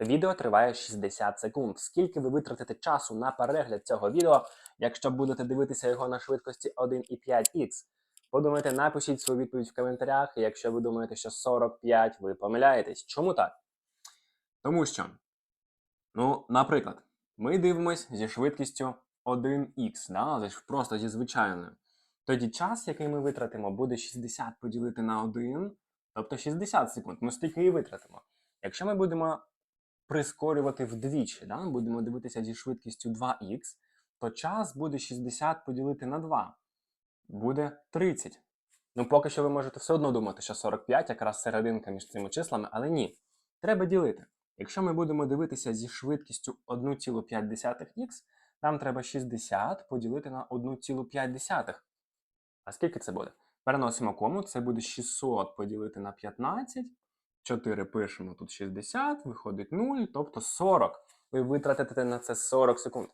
Відео триває 60 секунд. Скільки ви витратите часу на перегляд цього відео, якщо будете дивитися його на швидкості 1,5х? Подумайте, напишіть свою відповідь в коментарях, і якщо ви думаєте, що 45, ви помиляєтесь. Чому так? Тому що, ну, наприклад, ми дивимось зі швидкістю 1х, да? просто зі звичайною. Тоді час, який ми витратимо, буде 60 поділити на 1, тобто 60 секунд. Ми стільки і витратимо. Якщо ми будемо прискорювати вдвічі, да? будемо дивитися зі швидкістю 2х, то час буде 60 поділити на 2. Буде 30. Ну, поки що ви можете все одно думати, що 45 якраз серединка між цими числами, але ні. Треба ділити. Якщо ми будемо дивитися зі швидкістю 1,5х, нам треба 60 поділити на 1,5. А скільки це буде? Переносимо кому, це буде 600 поділити на 15. 4 пишемо тут 60, виходить 0, тобто 40. Ви витратите на це 40 секунд.